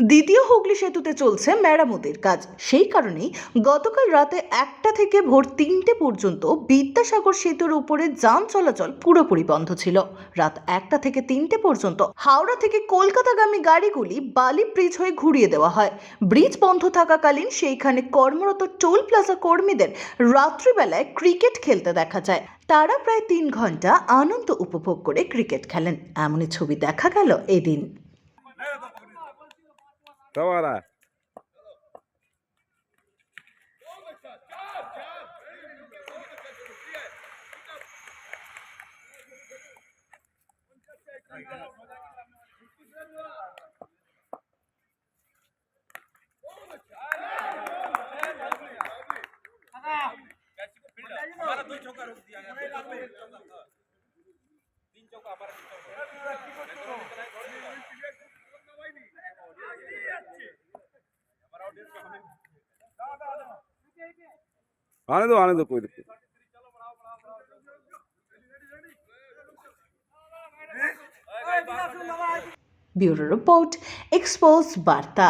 দ্বিতীয় হুগলি সেতুতে চলছে মেরামতের কাজ। সেই কারণেই গতকাল রাতে একটা থেকে ভোর তিনটে পর্যন্ত বিদ্যাসাগর সেতুর উপরে যান চলাচল পুরোপুরি বন্ধ ছিল। রাত একটা থেকে তিনটে পর্যন্ত হাওড়া থেকে কলকাতাগামী গাড়িগুলি বালি ব্রিজ হয়ে ঘুরিয়ে দেওয়া হয়। ব্রিজ বন্ধ থাকাকালীন সেইখানে কর্মরত টোল প্লাজা কর্মীদের রাত্রিবেলায় ক্রিকেট খেলতে দেখা যায়। তারা প্রায় তিন ঘণ্টা আনন্দ উপভোগ করে ক্রিকেট খেলেন। এমনই ছবি দেখা গেল এদিন। तब आ रहा है तीन चौका हमारा तीन चौका आने दो आने दो कोई दिक्कत ब्यूरो रिपोर्ट एक्सपोज वार्ता